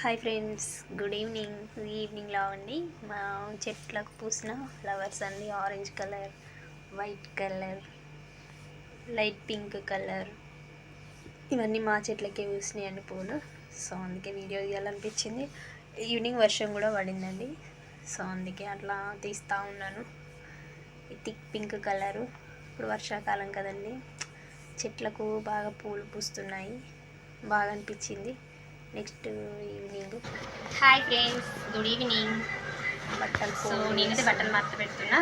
Hi friends good evening. ఈవినింగ్లో అండి మా చెట్లకు పూసిన ఫ్లవర్స్ అన్ని orange colour white colour light pink colour. ఇవన్నీ మా చెట్లకే పూసినాయండి పూలు సో అందుకే వీడియో తీయాలనిపించింది. ఈవినింగ్ వర్షం కూడా పడిందండి. సో అందుకే అట్లా తీస్తూ ఉన్నాను. Thick pink colour. ఇప్పుడు వర్షాకాలం కదండి. చెట్లకు బాగా పూలు పూస్తున్నాయి. బాగా అనిపించింది. Next evening hi friends good evening బట్టలు సో నేనైతే బట్టలు మడత పెడుతున్నా.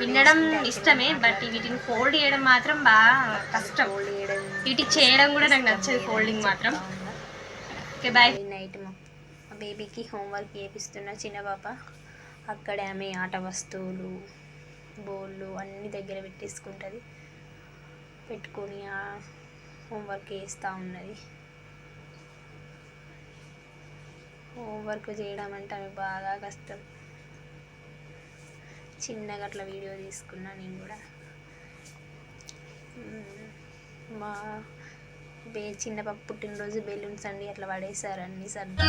వినడం ఇష్టమే బట్ వీటిని ఫోల్డ్ చేయడం మాత్రం బాగా కష్టం. Fold చేయడం వీటికి చేయడం కూడా నాకు నచ్చదు ఫోల్డింగ్ మాత్రం. ఓకే బాయ్ నైట్ మా బేబీకి హోంవర్క్ చేపిస్తున్న చిన్న పాప. అక్కడే ఆమె ఆట వస్తువులు బోళ్ళు అన్నీ దగ్గర పెట్టేసుకుంటుంది. పెట్టుకొని ఆ హోంవర్క్ చేస్తూ ఉన్నది. హోంవర్క్ చేయడం అంటే అవి బాగా కష్టం. చిన్నగా అట్లా వీడియో తీసుకున్నా నేను కూడా. మా బే చిన్న పప్పు పుట్టినరోజు బెలూన్స్ అండి అట్లా పడేసారు అన్ని సర్దా.